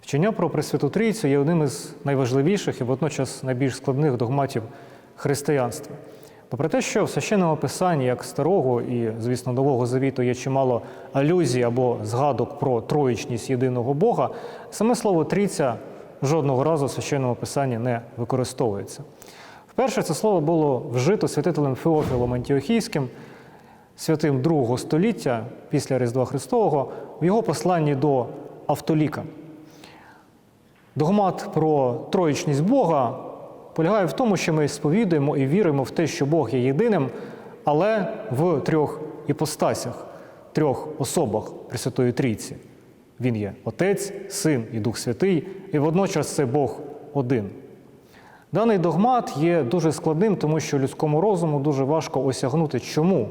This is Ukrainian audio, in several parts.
Вчення про Пресвяту Трійцю є одним із найважливіших і водночас найбільш складних догматів християнства. Попри те, що в священному писанні, як старого і, звісно, нового завіту, є чимало алюзій або згадок про троїчність єдиного Бога, саме слово трійця жодного разу в священному писанні не використовується. Вперше це слово було вжито святителем Феофілом Антіохійським, святим другого століття після Різдва Христового в його посланні до Автоліка. Догмат про троїчність Бога полягає в тому, що ми сповідуємо і віримо в те, що Бог є єдиним, але в трьох іпостасях, трьох особах Пресвятої Трійці. Він є Отець, Син і Дух Святий, і водночас це Бог один. Даний догмат є дуже складним, тому що людському розуму дуже важко осягнути, чому,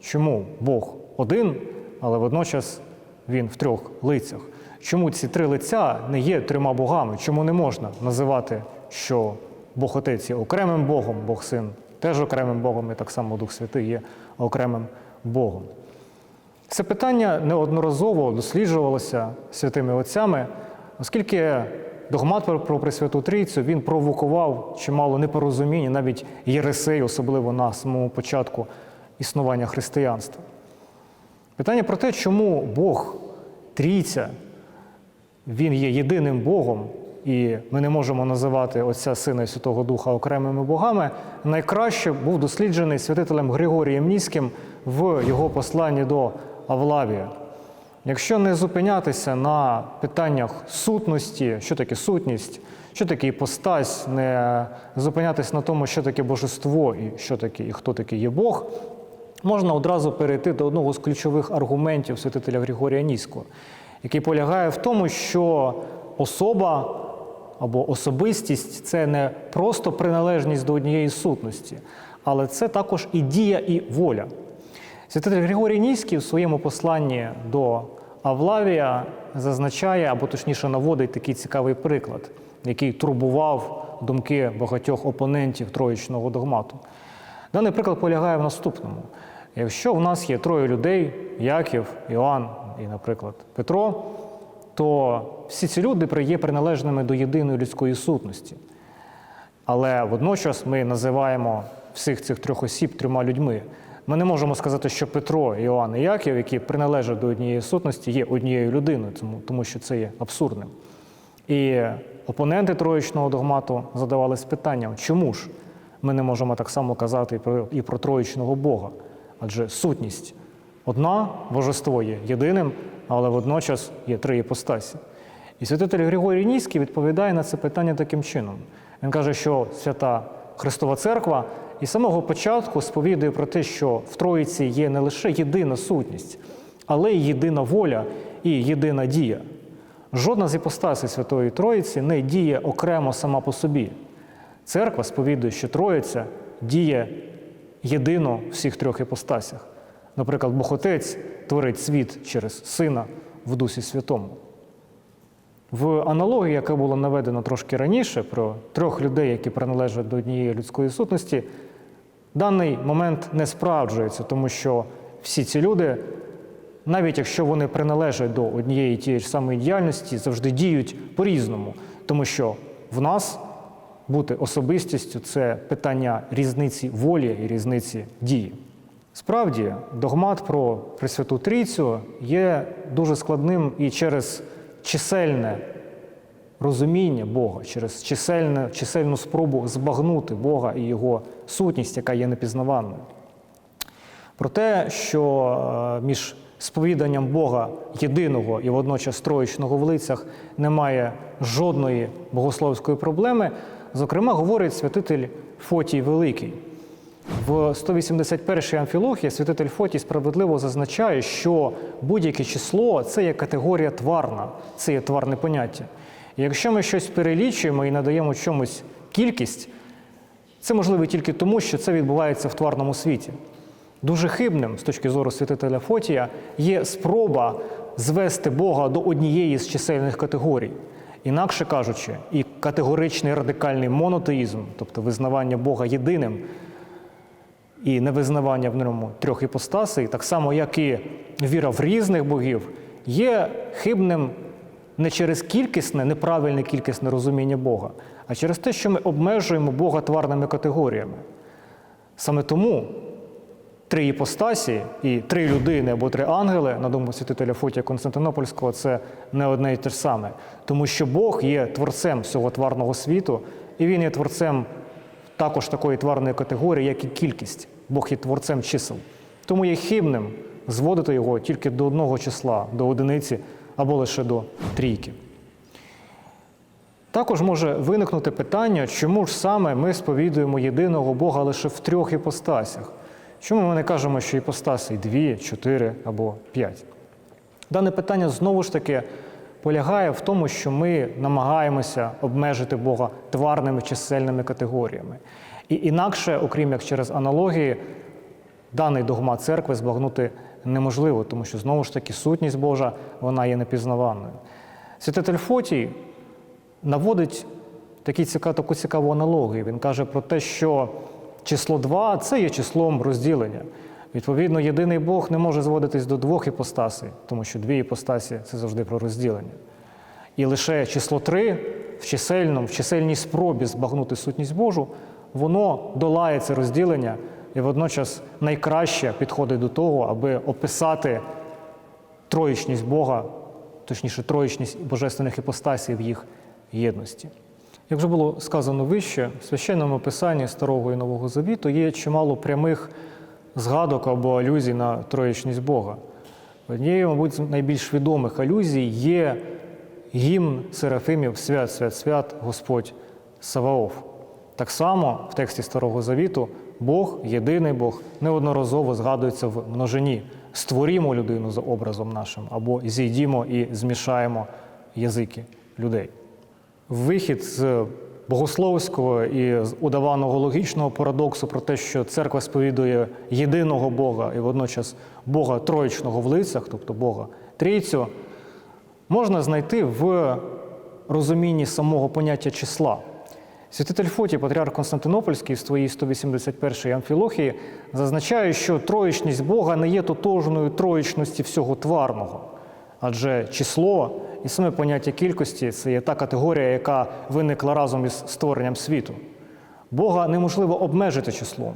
чому Бог один, але водночас він в трьох лицях. Чому ці три лиця не є трьома богами? Чому не можна називати, що Бог Отець є окремим Богом, Бог Син теж окремим Богом, і так само Дух Святий є окремим Богом? Це питання неодноразово досліджувалося святими отцями, оскільки догмат про Пресвяту Трійцю він провокував чимало непорозумінь, навіть єресей, особливо на самому початку існування християнства. Питання про те, чому Бог Трійця, він є єдиним Богом, і ми не можемо називати Отця Сина і Святого Духа окремими богами, найкраще був досліджений святителем Григорієм Ніським в його посланні до Авлавія. Якщо не зупинятися на питаннях сутності, що таке сутність, що таке іпостась, не зупинятися на тому, що таке божество і що таке, і хто такий є Бог, можна одразу перейти до одного з ключових аргументів святителя Григорія Ніського, який полягає в тому, що особа або особистість це не просто приналежність до однієї сутності, але це також і дія, і воля. Святитель Григорій Ніський в своєму посланні до Авлавія зазначає, або точніше наводить такий цікавий приклад, який турбував думки багатьох опонентів троїчного догмату. Даний приклад полягає в наступному: якщо в нас є троє людей Яків, Іоанн і, наприклад, Петро, то всі ці люди є приналежними до єдиної людської сутності. Але водночас ми називаємо всіх цих трьох осіб трьома людьми. Ми не можемо сказати, що Петро, Іоанн і Яків, які приналежать до однієї сутності, є однією людиною, тому, тому що це є абсурдним. І опоненти троїчного догмату задавались питанням, чому ж ми не можемо так само казати і про, і про троїчного Бога? Адже сутність одна, божество є єдиним, але водночас є три іпостасі. І святитель Григорій Ніський відповідає на це питання таким чином. Він каже, що свята Христова Церква і з самого початку сповідує про те, що в Троїці є не лише єдина сутність, але й єдина воля і єдина дія. Жодна з іпостасій Святої Троїці не діє окремо сама по собі. Церква сповідує, що Троїця діє єдино в всіх трьох іпостасях. Наприклад, Бог Отець творить світ через Сина в Дусі Святому. В аналогії, яка була наведена трошки раніше, про трьох людей, які приналежать до однієї людської сутності, даний момент не справджується, тому що всі ці люди, навіть якщо вони приналежать до однієї тієї ж самої діяльності, завжди діють по-різному, тому що в нас бути особистістю це питання різниці волі і різниці дії. Справді, догмат про Пресвяту Трійцю є дуже складним і через чисельне розуміння Бога, через чисельне, чисельну спробу збагнути Бога і Його сутність, яка є непізнаваною. Про те, що е, між сповіданням Бога єдиного і водночас троїчного в лицях немає жодної богословської проблеми, зокрема, говорить святитель Фотій Великий. В 181-й амфілохії святитель Фотій справедливо зазначає, що будь-яке число це є категорія тварна, це є тварне поняття. І якщо ми щось перелічуємо і надаємо чомусь кількість, це можливо тільки тому, що це відбувається в тварному світі. Дуже хибним з точки зору святителя Фотія є спроба звести Бога до однієї з чисельних категорій. Інакше кажучи, і категоричний радикальний монотеїзм, тобто визнавання Бога єдиним, і невизнавання в ньому трьох іпостасей, так само, як і віра в різних богів, є хибним не через кількісне, неправильне кількісне розуміння Бога, а через те, що ми обмежуємо Бога тварними категоріями. Саме тому три іпостасі і три людини або три ангели, на думку святителя Фотія Константинопольського, це не одне і те ж саме. Тому що Бог є творцем всього тварного світу, і він є творцем також такої тварної категорії, як і кількість. Бог є творцем чисел. Тому є хибним зводити його тільки до одного числа, до одиниці або лише до трійки. Також може виникнути питання, чому ж саме ми сповідуємо єдиного Бога лише в трьох іпостасях? Чому ми не кажемо, що іпостасі дві, чотири або п'ять? Дане питання знову ж таки полягає в тому, що ми намагаємося обмежити Бога тварними чисельними категоріями. І інакше, окрім як через аналогії, даний догмат церкви збагнути неможливо, тому що знову ж таки сутність Божа вона є непізнаваною. Святитель Фотій наводить такі ціка- таку цікаву аналогію. Він каже про те, що число 2 – це є числом розділення. Відповідно, єдиний Бог не може зводитись до двох іпостасей, тому що дві іпостасі це завжди про розділення. І лише число 3 в чисельному, в чисельній спробі збагнути сутність Божу, воно долає це розділення і водночас найкраще підходить до того, аби описати троїчність Бога, точніше, троїчність божественних іпостасій в їх єдності. Як вже було сказано вище, в священному писанні Старого і Нового Завіту є чимало прямих згадок або алюзій на троїчність Бога. Однією, мабуть, з найбільш відомих алюзій є гімн Серафимів Свят, свят, свят, Господь Саваоф. Так само в тексті Старого Завіту Бог, єдиний Бог, неодноразово згадується в множині. Створімо людину за образом нашим, або зійдімо і змішаємо язики людей. Вихід з богословського і удаваного логічного парадоксу про те, що церква сповідує єдиного Бога і водночас Бога троїчного в лицях, тобто Бога трійцю, можна знайти в розумінні самого поняття числа. Святитель Фотій, патріарх Константинопольський, в своїй 181-й амфілохії зазначає, що троїчність Бога не є тотожною троїчності всього тварного. Адже число і саме поняття кількості це є та категорія, яка виникла разом із створенням світу. Бога неможливо обмежити числом.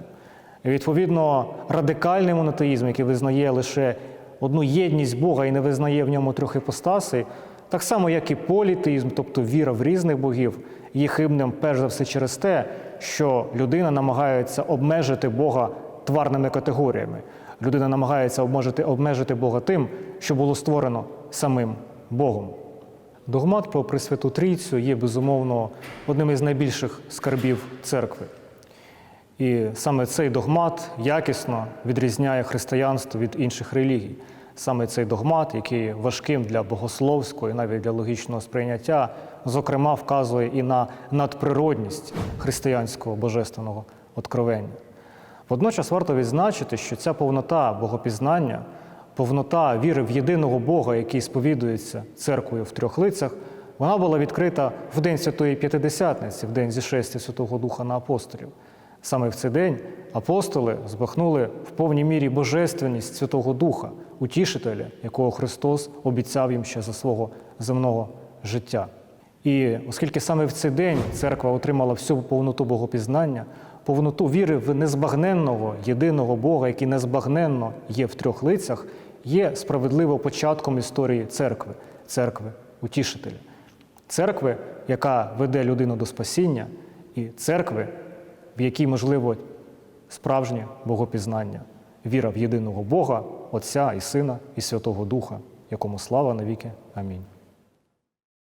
Відповідно, радикальний монотеїзм, який визнає лише одну єдність Бога і не визнає в ньому трьох іпостасей, так само, як і політеїзм, тобто віра в різних богів, є хибним перш за все через те, що людина намагається обмежити Бога тварними категоріями. Людина намагається обмежити, обмежити Бога тим, що було створено самим Богом. Догмат про Пресвяту Трійцю є безумовно одним із найбільших скарбів церкви. І саме цей догмат якісно відрізняє християнство від інших релігій. Саме цей догмат, який важким для богословського і навіть для логічного сприйняття, зокрема вказує і на надприродність християнського божественного откровення. Водночас варто відзначити, що ця повнота богопізнання, повнота віри в єдиного Бога, який сповідується церквою в трьох лицях, вона була відкрита в день Святої П'ятидесятниці, в день зішестя Святого Духа на апостолів. Саме в цей день апостоли збахнули в повній мірі божественність Святого Духа, утішителя, якого Христос обіцяв їм ще за свого земного життя. І оскільки саме в цей день церква отримала всю повноту богопізнання, повноту віри в незбагненного єдиного Бога, який незбагненно є в трьох лицях, є справедливо початком історії церкви, церкви утішителя, церкви, яка веде людину до спасіння, і церкви, в якій можливо справжнє богопізнання, віра в єдиного Бога, Отця і Сина і Святого Духа, якому слава навіки. Амінь.